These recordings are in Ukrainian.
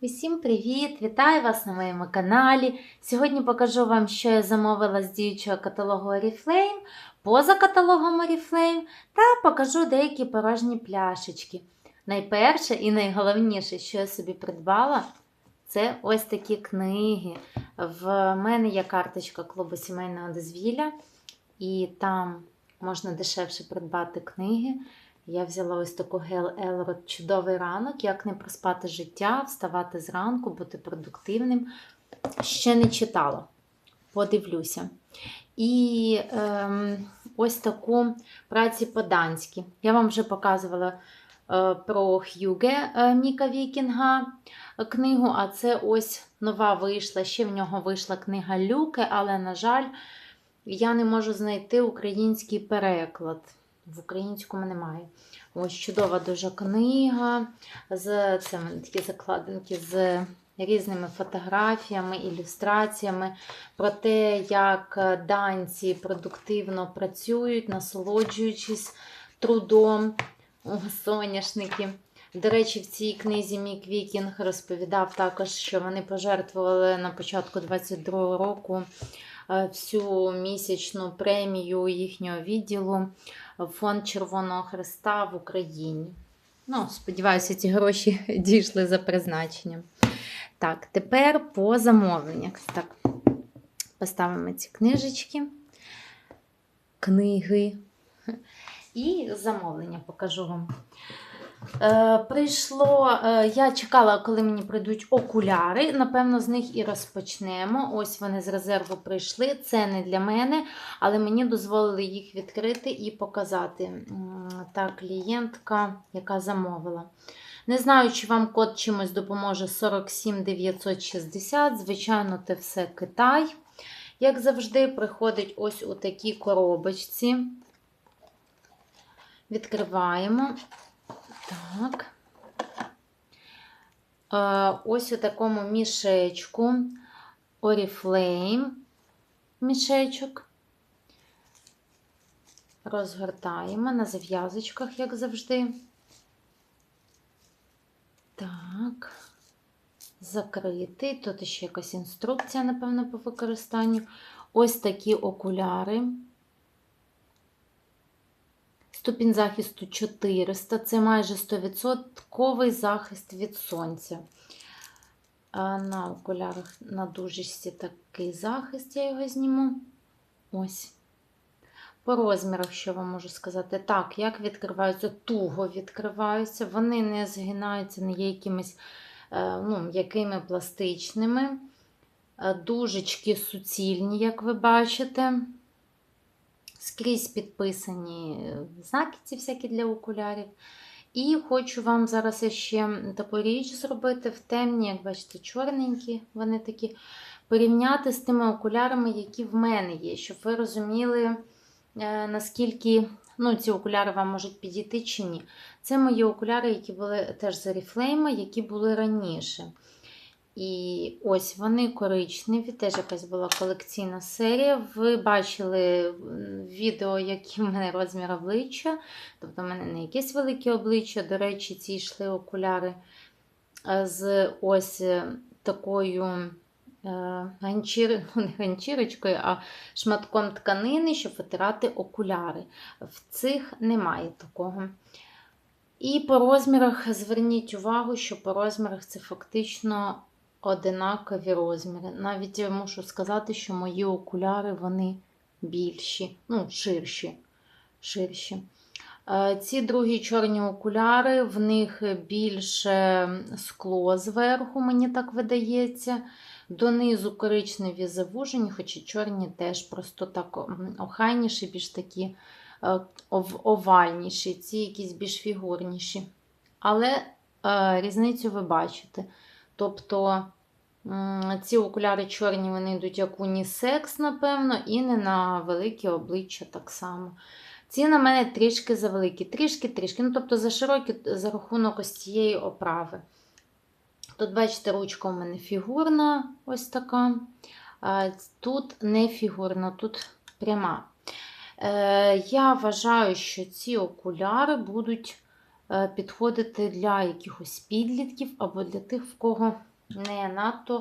Усім привіт! Вітаю вас на моєму каналі. Сьогодні покажу вам, що я замовила з діючого каталогу Oriflame, поза каталогом Oriflame та покажу деякі порожні пляшечки. Найперше і найголовніше, що я собі придбала, це ось такі книги. В мене є карточка клубу сімейного дозвілля, і там можна дешевше придбати книги. Я взяла ось таку Гел Елрод Чудовий ранок, як не проспати життя, вставати зранку, бути продуктивним. Ще не читала, подивлюся. І ем, ось таку праці по-данськи. Я вам вже показувала е, про Х'юге е, Міка Вікінга е, книгу, а це ось нова вийшла. Ще в нього вийшла книга Люке, але, на жаль, я не можу знайти український переклад. В українському немає. Ось чудова дуже книга. З це такі закладинки з різними фотографіями, ілюстраціями про те, як данці продуктивно працюють, насолоджуючись трудом О, соняшники. До речі, в цій книзі Мік Вікінг розповідав також, що вони пожертвували на початку 22-го року всю місячну премію їхнього відділу фонд Червоного Христа в Україні. Ну, сподіваюся, ці гроші дійшли за призначенням. Так, тепер по замовленнях. Так, поставимо ці книжечки, книги. І замовлення покажу вам. Е, Прийшло, е, я чекала, коли мені прийдуть окуляри. Напевно, з них і розпочнемо. Ось вони з резерву прийшли. Це не для мене, але мені дозволили їх відкрити і показати. Та клієнтка, яка замовила. Не знаю, чи вам код чимось допоможе 47960. Звичайно, це все Китай. Як завжди, приходить ось у такій коробочці. Відкриваємо. Так. Е, ось у такому мішечку Oriflame мішечок. Розгортаємо на зав'язочках, як завжди. Так, закритий. Тут ще якась інструкція, напевно, по використанню. Ось такі окуляри. Ступінь захисту 400, це майже 100% захист від сонця. На окулярах на дужечці такий захист, я його зніму. Ось. По розмірах, що вам можу сказати? Так, як відкриваються, туго відкриваються, вони не згинаються, не є якимись ну, м'якими пластичними. Дужечки суцільні, як ви бачите. Скрізь підписані знаки ці всякі для окулярів. І хочу вам зараз ще таку річ зробити в темні, як бачите, чорненькі, вони такі, порівняти з тими окулярами, які в мене є, щоб ви розуміли, наскільки ну, ці окуляри вам можуть підійти чи ні. Це мої окуляри, які були теж з Oriflame, які були раніше. І ось вони коричневі, теж якась була колекційна серія. Ви бачили відео, які в мене розмір обличчя. Тобто, в мене не якесь велике обличчя. До речі, ці йшли окуляри з ось такою ганчір... ну, не ганчірочкою, а шматком тканини, щоб витирати окуляри. В цих немає такого. І по розмірах зверніть увагу, що по розмірах це фактично одинакові розміри. Навіть я мушу сказати, що мої окуляри вони більші, ну, ширші. ширші. Е, ці другі чорні окуляри, в них більше скло зверху, мені так видається. Донизу коричневі завужені, хоча чорні теж просто так охайніші, більш такі е, овальніші, ці якісь більш фігурніші. Але е, різницю ви бачите. Тобто ці окуляри чорні вони йдуть як унісекс, напевно, і не на велике обличчя так само. Ці на мене трішки завеликі, трішки-трішки. Ну, тобто за широкі за рахунок ось цієї оправи. Тут, бачите, ручка у мене фігурна, ось така. Тут не фігурна, тут пряма. Е, я вважаю, що ці окуляри будуть е, підходити для якихось підлітків або для тих, в кого не надто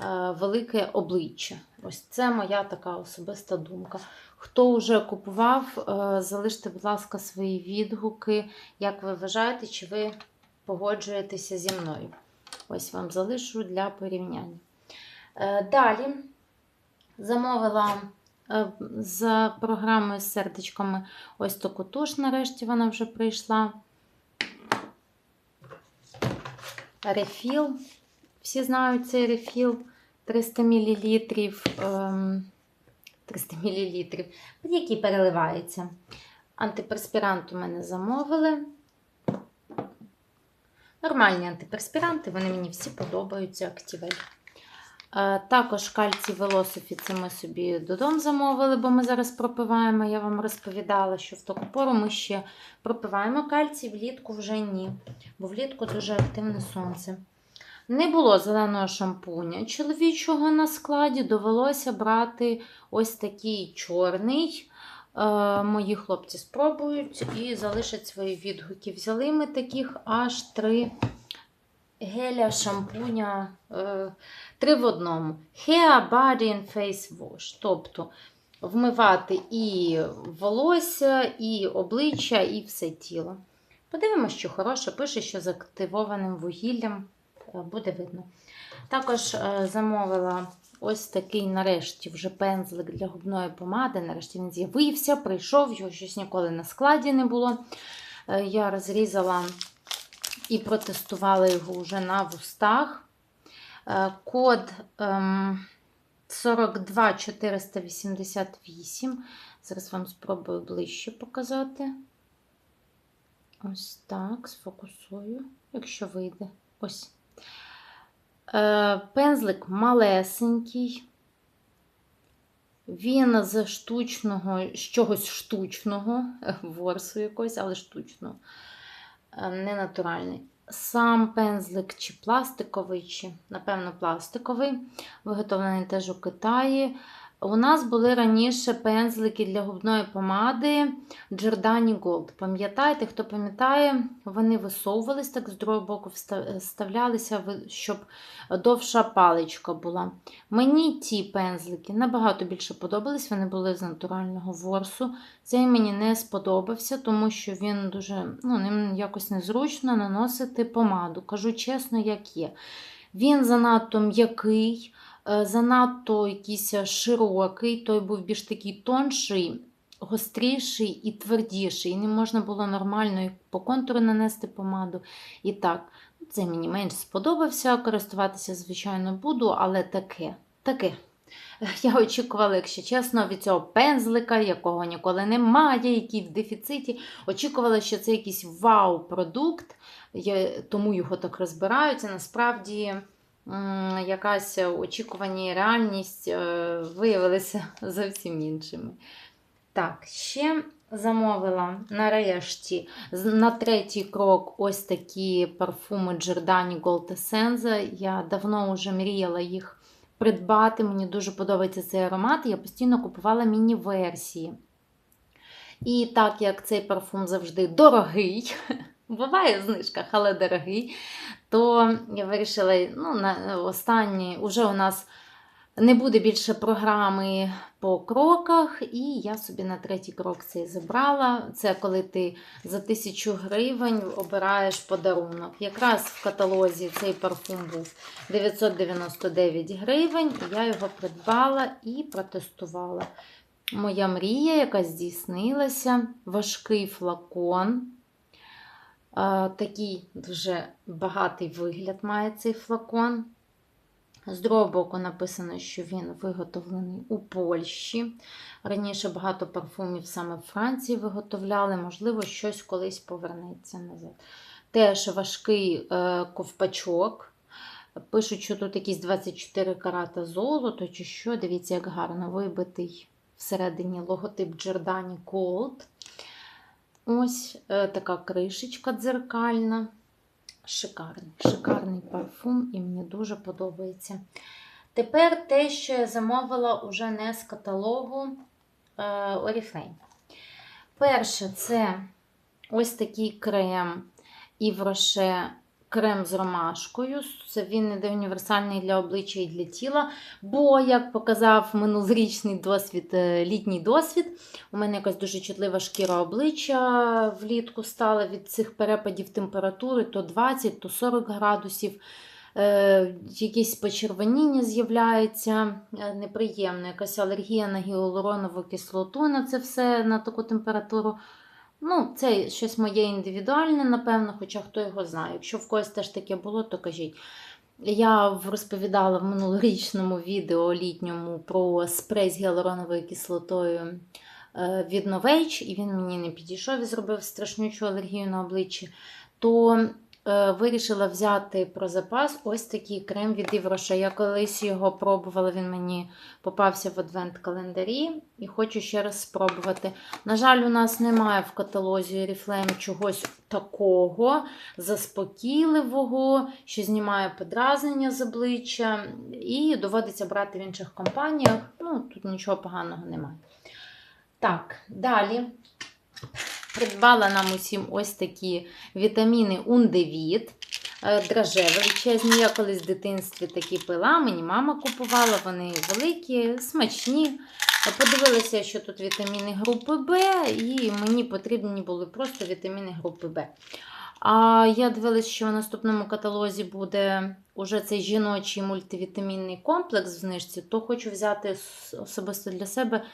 е, велике обличчя. Ось це моя така особиста думка. Хто вже купував, е, залиште, будь ласка, свої відгуки, як ви вважаєте, чи ви погоджуєтеся зі мною. Ось вам залишу для порівняння. Е, Далі замовила за програмою з сердечками ось таку туш, нарешті вона вже прийшла. Рефіл. Всі знають цей рефіл 300 мл. ем, 300 мл, який переливається. Антиперспірант у мене замовили. Нормальні антиперспіранти, вони мені всі подобаються активель. Е, Також кальцій Велософі це ми собі додому замовили, бо ми зараз пропиваємо. Я вам розповідала, що в таку пору ми ще пропиваємо кальцій, влітку вже ні, бо влітку дуже активне сонце. Не було зеленого шампуня чоловічого на складі, довелося брати ось такий чорний. Е, Мої хлопці спробують і залишать свої відгуки. Взяли ми таких аж три геля, шампуня, е, три в одному. Hair, body and face wash. Тобто вмивати і волосся, і обличчя, і все тіло. Подивимося, що хороше. Пише, що з активованим вугіллям буде видно. Також е, замовила ось такий, нарешті, вже пензлик для губної помади. Нарешті він з'явився, прийшов, його щось ніколи на складі не було. Е, Я розрізала і протестувала його вже на вустах. Е, Код ем, 42488. Зараз вам спробую ближче показати. Ось так, сфокусую, якщо вийде. Ось. Е, Пензлик малесенький. Він з штучного, з чогось штучного, ворсу якогось, але штучного, ненатуральний. Сам пензлик чи пластиковий, чи, напевно, пластиковий, виготовлений теж у Китаї. У нас були раніше пензлики для губної помади Giordani Gold. Пам'ятаєте, хто пам'ятає, вони висовувались так з другого боку, вставлялися, щоб довша паличка була. Мені ті пензлики набагато більше подобались, вони були з натурального ворсу. Цей мені не сподобався, тому що він дуже ну, ним якось незручно наносити помаду. Кажу чесно, як є. Він занадто м'який. Занадто якийсь широкий, той був більш такий тонший, гостріший і твердіший. І не можна було нормально по контуру нанести помаду. І так, це мені менш сподобався. Користуватися, звичайно, буду, але таке. таке. Я очікувала, якщо чесно, від цього пензлика, якого ніколи немає, який в дефіциті. Очікувала, що це якийсь вау-продукт, тому його так розбирають. І насправді якась очікування і реальність виявилися зовсім іншими. Так, ще замовила нарешті на третій крок ось такі парфуми Giordani Gold Essenza. Я давно вже мріяла їх придбати. Мені дуже подобається цей аромат. Я постійно купувала міні-версії. І так як цей парфум завжди дорогий, буває в знижках, але дорогий, то я вирішила, ну, на останні, вже у нас не буде більше програми по кроках, і я собі на третій крок цей забрала. Це коли ти за тисячу гривень обираєш подарунок. Якраз в каталозі цей парфум був 999 гривень, і я його придбала і протестувала. Моя мрія, яка здійснилася, важкий флакон. Такий дуже багатий вигляд має цей флакон. З другого боку написано, що він виготовлений у Польщі. Раніше багато парфумів саме в Франції виготовляли, можливо, щось колись повернеться назад. Теж важкий е, ковпачок. Пишуть, що тут якісь 24 карата золото, чи що. Дивіться, як гарно вибитий всередині логотип Giordani Gold. Ось е, така кришечка дзеркальна. Шикарний, шикарний парфум, і мені дуже подобається. Тепер те, що я замовила уже не з каталогу е, Oriflame. Перше, це ось такий крем і Роше крем з ромашкою. Це він іде універсальний для обличчя і для тіла. Бо, як показав минулорічний досвід, е, літній досвід, у мене якась дуже чутлива шкіра обличчя влітку стала від цих перепадів температури то 20, то 40 градусів. Е, якесь почервоніння з'являється е, неприємно, якась алергія на гіалуронову кислоту на це все на таку температуру. Ну, це щось моє індивідуальне, напевно, хоча хто його знає. Якщо в когось теж таке було, то кажіть. Я розповідала в минулорічному відео літньому про спрей з гіалуроновою кислотою е, від Новейч, і він мені не підійшов і зробив страшнючу алергію на обличчі. То вирішила взяти про запас ось такий крем від Івроша. Я колись його пробувала, він мені попався в адвент-календарі і хочу ще раз спробувати. На жаль, у нас немає в каталозі Oriflame чогось такого заспокійливого, що знімає подразнення з обличчя, і доводиться брати в інших компаніях. Ну, тут нічого поганого немає. Так, далі. Придбала нам усім ось такі вітаміни Ундевіт. Е, драже величезні. Я колись в дитинстві такі пила, мені мама купувала, вони великі, смачні. Подивилася, що тут вітаміни групи Б, і мені потрібні були просто вітаміни групи Б. А я дивилася, що в наступному каталозі буде уже цей жіночий мультивітамінний комплекс в знижці, то хочу взяти особисто для себе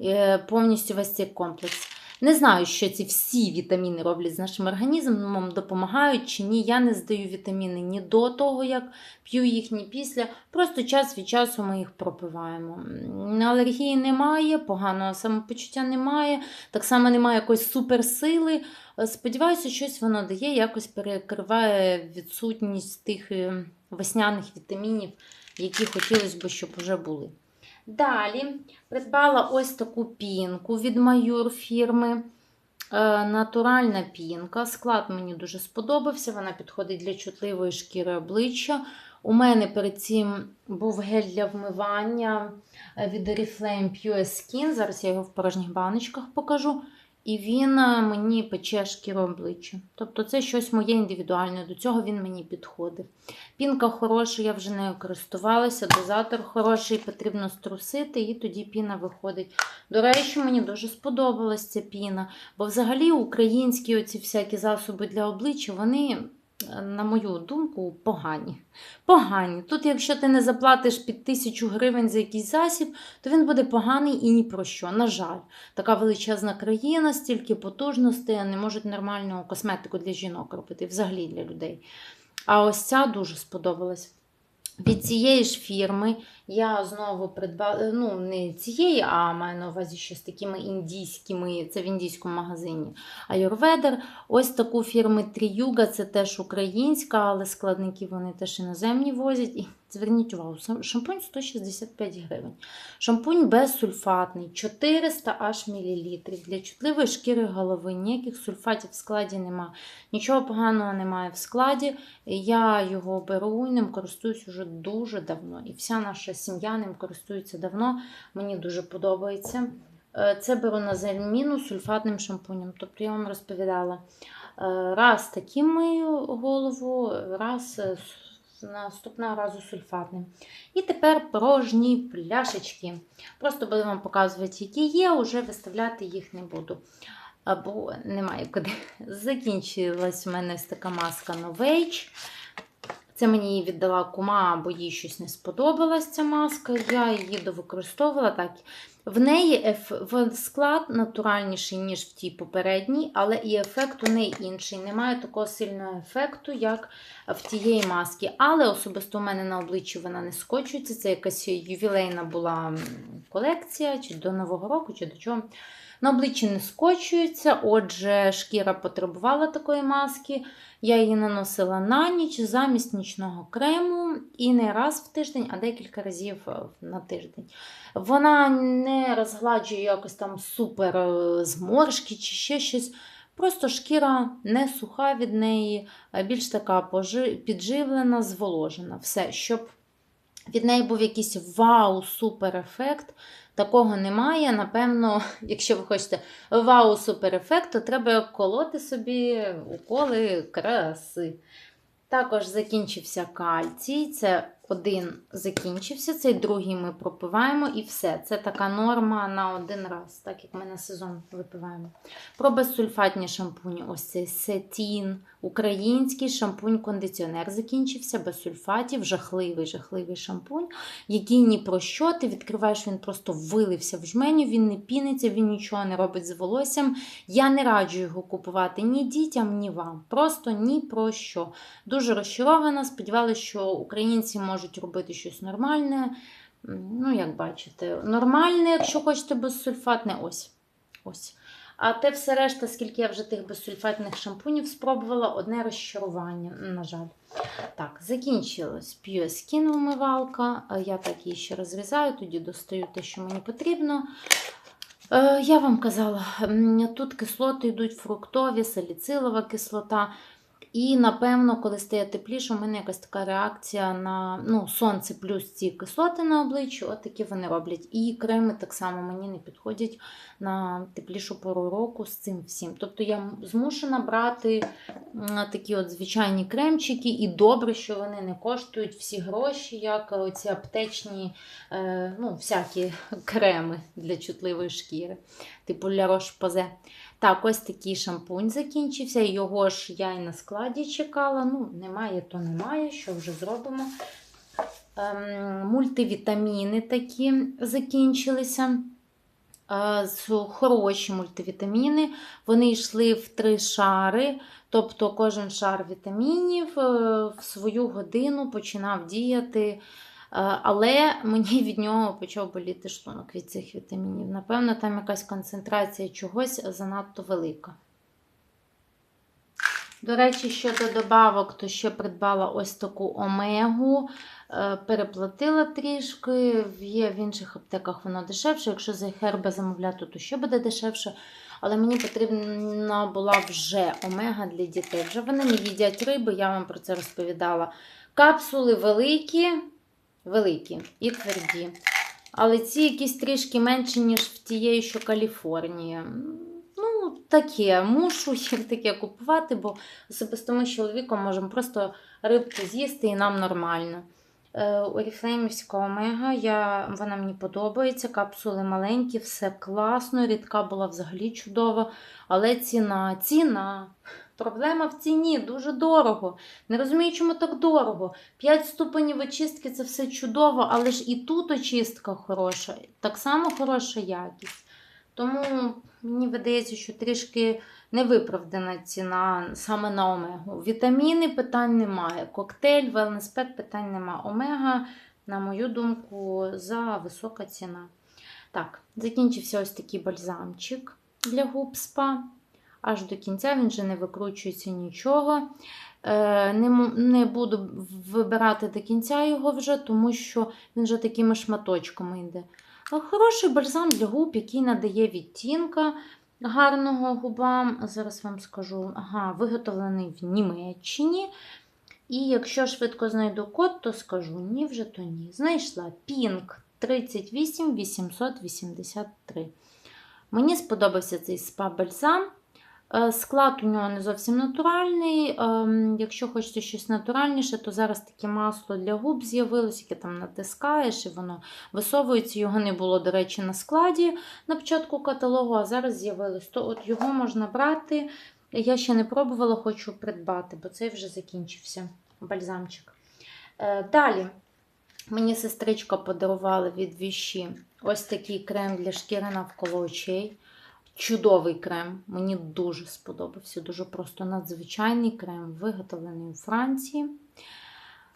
е, повністю весь цей комплекс. Не знаю, що ці всі вітаміни роблять з нашим організмом, допомагають чи ні. Я не здаю вітаміни ні до того, як п'ю їх, ні після. Просто час від часу ми їх пропиваємо. Алергії немає, поганого самопочуття немає, так само немає якоїсь суперсили. Сподіваюся, щось воно дає, якось перекриває відсутність тих е, весняних вітамінів, які хотілося б, щоб вже були. Далі придбала ось таку пінку від Майор фірми. Е, натуральна пінка. Склад мені дуже сподобався. Вона підходить для чутливої шкіри обличчя. У мене перед цим був гель для вмивання від Oriflame Pure Skin. Зараз я його в порожніх баночках покажу. І він е, мені пече шкіру обличчя. Тобто це щось моє індивідуальне, до цього він мені підходив. Пінка хороша, я вже нею користувалася, дозатор хороший, потрібно струсити, і тоді піна виходить. До речі, мені дуже сподобалася ця піна, бо взагалі українські оці всякі засоби для обличчя, вони на мою думку, погані. Погані. Тут, якщо ти не заплатиш під тисячу гривень за якийсь засіб, то він буде поганий і ні про що. На жаль, така величезна країна, стільки потужностей, не можуть нормальну косметику для жінок робити, взагалі для людей. А ось ця дуже сподобалась. Від цієї ж фірми я знову придбала, ну, не цієї, а маю на увазі що з такими індійськими, це в індійському магазині Ayurveda. Ось таку фірми Тріюга, це теж українська, але складники вони теж іноземні возять. І зверніть увагу, шампунь 165 гривень. Шампунь безсульфатний, 400 аж мілілітрів. Для чутливої шкіри голови, ніяких сульфатів в складі нема. Нічого поганого немає в складі. Я його беру і ним користуюсь уже дуже давно. І вся наша сім'я ним користується давно, мені дуже подобається. Е, це беру на заміну сульфатним шампунем. Тобто я вам розповідала, е, раз таким мию голову, раз е, наступного разу сульфатним. І тепер порожні пляшечки. Просто буду вам показувати, які є, вже виставляти їх не буду. Або немає куди. Закінчилась у мене ось така маска Novage. Це мені її віддала кума, бо їй щось не сподобалась ця маска. Я її довикористовувала так. В неї в склад натуральніший, ніж в тій попередній, але і ефект у неї інший. Немає такого сильного ефекту, як в тієї маски. Але особисто у мене на обличчі вона не скочується. Це якась ювілейна була колекція, чи до Нового року, чи до чого. На обличчі не скочується, отже, шкіра потребувала такої маски. Я її наносила на ніч замість нічного крему і не раз в тиждень, а декілька разів е, на тиждень. Вона не розгладжує якось там супер е, зморшки чи ще щось. Просто шкіра не суха від неї, більш така підживлена, зволожена. Все, щоб від неї був якийсь вау, супер ефект. Такого немає. Напевно, якщо ви хочете вау, супер ефект, то треба колоти собі уколи краси. Також закінчився кальцій. Це один закінчився, цей другий ми пропиваємо і все. Це така норма на один раз, так як ми на сезон випиваємо. Про безсульфатні шампуні. Ось цей сетін. Український шампунь-кондиціонер закінчився без сульфатів. Жахливий, жахливий шампунь, який ні про що. Ти відкриваєш, він просто вилився в жменю, він не піниться, він нічого не робить з волоссям. Я не раджу його купувати ні дітям, ні вам. Просто ні про що. Дуже розчарована. Сподівалася, що українці можуть робити щось нормальне. Ну, як бачите, нормальне, якщо хочете безсульфатне, ось. ось. А те все решта, скільки я вже тих безсульфатних шампунів спробувала, одне розчарування, на жаль. Так, закінчилась Skin умивалка. Я так її ще розрізаю, тоді достаю те, що мені потрібно. Е, Я вам казала, тут кислоти йдуть фруктові, саліцилова кислота. І, напевно, коли стає тепліше, у мене якась така реакція на ну, сонце плюс ці кислоти на обличчі, от такі вони роблять. І креми так само мені не підходять на теплішу пору року з цим всім. Тобто я змушена брати такі от звичайні кремчики, і добре, що вони не коштують всі гроші, як оці аптечні е, ну, всякі креми для чутливої шкіри, типу Ля Roche-Posay. Так, ось такий шампунь закінчився. Його ж я і на складі чекала. Ну, немає, то немає. Що вже зробимо? Ем, мультивітаміни такі закінчилися. Е, хороші мультивітаміни. Вони йшли в три шари. Тобто кожен шар вітамінів е, в свою годину починав діяти. Е, але мені від нього почав боліти шлунок від цих вітамінів. Напевно, там якась концентрація чогось занадто велика. До речі, щодо добавок, то ще придбала ось таку омегу, е, переплатила трішки, є в інших аптеках воно дешевше. Якщо за херба замовляти, то ще буде дешевше. Але мені потрібна була вже омега для дітей. Вже вони не їдять риби, я вам про це розповідала. Капсули великі великі і тверді. Але ці якісь трішки менші, ніж в тієї, що Каліфорнія. Ну, таке, мушу таке купувати, бо особисто ми з чоловіком можемо просто рибку з'їсти і нам нормально. Е, Оріфлеймівська омега, я, вона мені подобається. Капсули маленькі, все класно. Рідка була взагалі чудова. Але ціна, ціна. Проблема в ціні дуже дорого. Не розумію, чому так дорого. 5 ступенів очистки це все чудово, але ж і тут очистка хороша, так само хороша якість. Тому мені видається, що трішки невиправдана ціна саме на омегу. Вітаміни питань немає. Коктейль, велнеспек питань немає. Омега, на мою думку, за висока ціна. Так, закінчився ось такий бальзамчик для губ спа аж до кінця, він вже не викручується нічого. Е, не буду вибирати до кінця його вже, тому що він вже такими шматочками йде. Хороший бальзам для губ, який надає відтінка гарного губам. Зараз вам скажу, ага, виготовлений в Німеччині. І якщо швидко знайду код, то скажу ні, вже то ні. Знайшла Pink 38 883. Мені сподобався цей спа-бальзам. Е, склад у нього не зовсім натуральний. Ем, якщо хочете щось натуральніше, то зараз таке масло для губ з'явилось, яке там натискаєш і воно висовується. Його не було, до речі, на складі на початку каталогу, а зараз з'явилось. То от його можна брати. Я ще не пробувала, хочу придбати, бо цей вже закінчився бальзамчик. Е, далі мені сестричка подарувала від віші ось такий крем для шкіри навколо очей. Чудовий крем. Мені дуже сподобався. Дуже просто надзвичайний крем, виготовлений у Франції.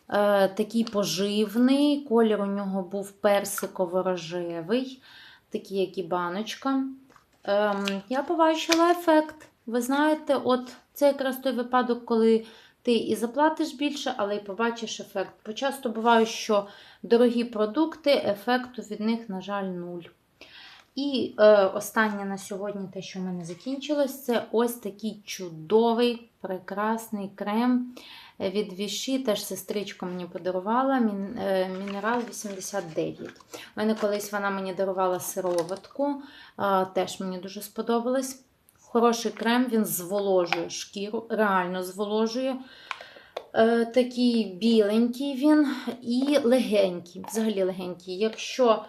Е, Такий поживний. Колір у нього був персиково-рожевий, такий, як і баночка. Е, Я побачила ефект. Ви знаєте, от це якраз той випадок, коли ти і заплатиш більше, але й побачиш ефект. Почасто буває, що дорогі продукти, ефекту від них, на жаль, нуль. І е, останнє на сьогодні, те, що в мене закінчилось, це ось такий чудовий, прекрасний крем від Віші, теж сестричка мені подарувала мін- е, мінерал 89. У мене колись вона мені дарувала сироватку, е, теж мені дуже сподобалось. Хороший крем, він зволожує шкіру, реально зволожує. Е, Такий біленький він і легенький, взагалі легенький. Якщо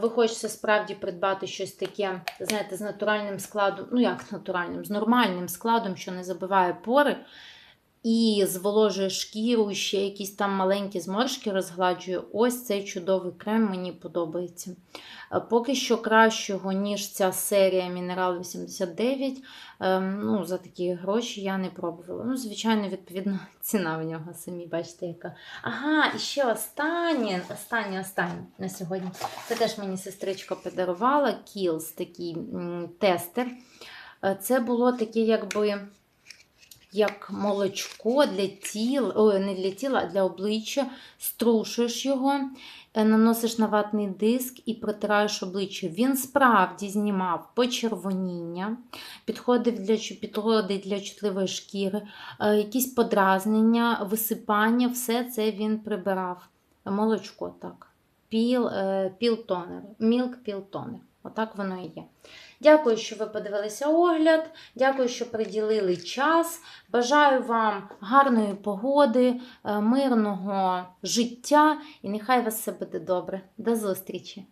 ви хочете справді придбати щось таке, знаєте, з натуральним складом, ну як натуральним, з нормальним складом, що не забиває пори, і зволожує шкіру, і ще якісь там маленькі зморшки розгладжує. Ось цей чудовий крем мені подобається. Е, Поки що кращого, ніж ця серія Мінерал 89, ем, ну, за такі гроші я не пробувала. Ну, звичайно, відповідно, ціна в нього самі бачите, яка. Ага, і ще останнє, останнє, останнє на сьогодні. Це теж мені сестричка подарувала Kiehl's, такий тестер. Е, Це було таке, якби. Як молочко для тіла, ой, не для тіла, а для обличчя, струшуєш його, е, наносиш на ватний диск і протираєш обличчя. Він справді знімав почервоніння, підходив для, підходить для чутливої шкіри, е, якісь подразнення, висипання, все це він прибирав. Молочко, так. Піл, е, піл-тонер, мілк піл-тонер. Отак воно і є. Дякую, що ви подивилися огляд. Дякую, що приділили час. Бажаю вам гарної погоди, е, мирного життя і нехай вас все буде добре. До зустрічі!